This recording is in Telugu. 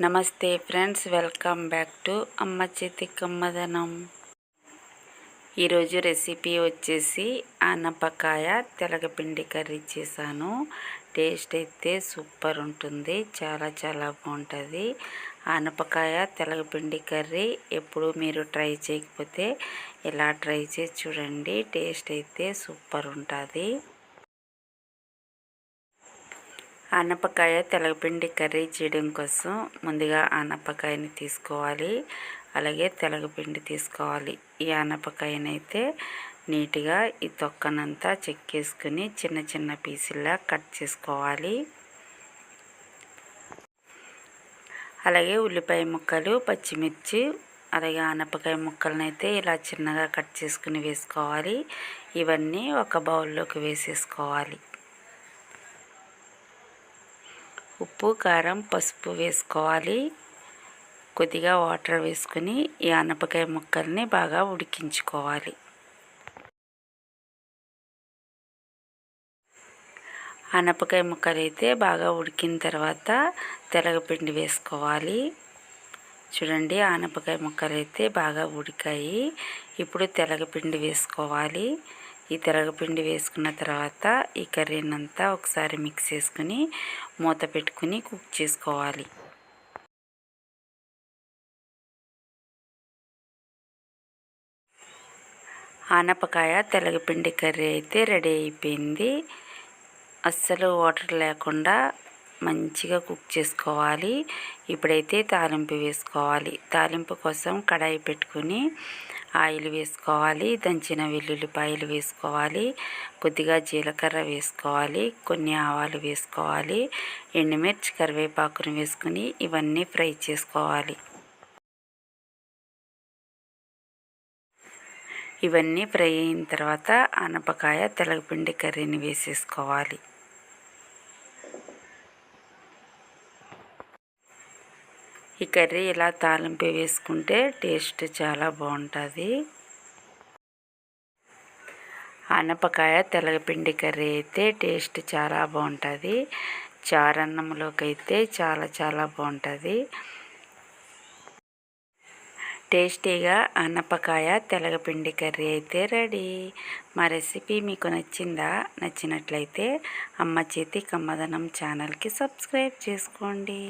నమస్తే ఫ్రెండ్స్ వెల్కమ్ బ్యాక్ టు అమ్మ చేతి కమ్మదనం. ఈరోజు రెసిపీ వచ్చేసి ఆనపకాయ తెలగపిండి కర్రీ చేశాను. టేస్ట్ అయితే సూపర్ ఉంటుంది చాలా చాలా బాగుంటుంది. ఆనపకాయ తెలగపిండి కర్రీ ఎప్పుడు మీరు ట్రై చేయకపోతే ఇలా ట్రై చేసి చూడండి టేస్ట్ అయితే సూపర్ ఉంటుంది. ఆనపకాయ తెలగపిండి కర్రీ చేయడం కోసం ముందుగా ఆనపకాయని తీసుకోవాలి. అలాగే తెలగపిండి తీసుకోవాలి. ఈ ఆనపకాయనైతే నీట్గా ఈ తొక్కనంతా చెక్కేసుకుని చిన్న చిన్న పీసుల్లా కట్ చేసుకోవాలి. అలాగే ఉల్లిపాయ ముక్కలు పచ్చిమిర్చి అలాగే ఆనపకాయ ముక్కలనైతే ఇలా చిన్నగా కట్ చేసుకుని వేసుకోవాలి. ఇవన్నీ ఒక బౌల్లోకి వేసేసుకోవాలి. ఉప్పు కారం పసుపు వేసుకోవాలి. కొద్దిగా వాటర్ వేసుకుని ఈ ఆనపకాయ ముక్కల్ని బాగా ఉడికించుకోవాలి. ఆనపకాయ ముక్కలు అయితే బాగా ఉడికిన తర్వాత తెలగపిండి వేసుకోవాలి. చూడండి ఆనపకాయ ముక్కలు అయితే బాగా ఉడికాయి. ఇప్పుడు తెలగపిండి వేసుకోవాలి. ఈ తెలగపిండి వేసుకున్న తర్వాత ఈ కర్రీనంతా ఒకసారి మిక్స్ చేసుకుని మూత పెట్టుకుని కుక్ చేసుకోవాలి. ఆనపకాయ తెలగపిండి కర్రీ అయితే రెడీ అయిపోయింది. అస్సలు వాటర్ లేకుండా మంచిగా కుక్ చేసుకోవాలి. ఇప్పుడైతే తాలింపు వేసుకోవాలి. తాలింపు కోసం కడాయి పెట్టుకుని ఆయిల్ వేసుకోవాలి దంచిన వెల్లుల్లిపాయలు వేసుకోవాలి కొద్దిగా జీలకర్ర వేసుకోవాలి కొన్ని ఆవాలు వేసుకోవాలి ఎండుమిర్చి కరివేపాకును వేసుకుని ఇవన్నీ ఫ్రై చేసుకోవాలి. ఇవన్నీ ఫ్రై అయిన తర్వాత ఆనపకాయ తెలగపిండి కర్రీని వేసేసుకోవాలి. ఈ కర్రీ ఇలా తాలింపు వేసుకుంటే టేస్ట్ చాలా బాగుంటుంది. అనపకాయ తెల్లగపిండి కర్రీ అయితే టేస్ట్ చాలా బాగుంటుంది. చారన్నంలోకి అయితే చాలా చాలా బాగుంటుంది. టేస్టీగా అన్నపకాయ తెలగపిండి కర్రీ అయితే రెడీ. మా రెసిపీ మీకు నచ్చిందా? నచ్చినట్లయితే అమ్మ చేతి కమ్మదనం ఛానల్కి సబ్స్క్రైబ్ చేసుకోండి.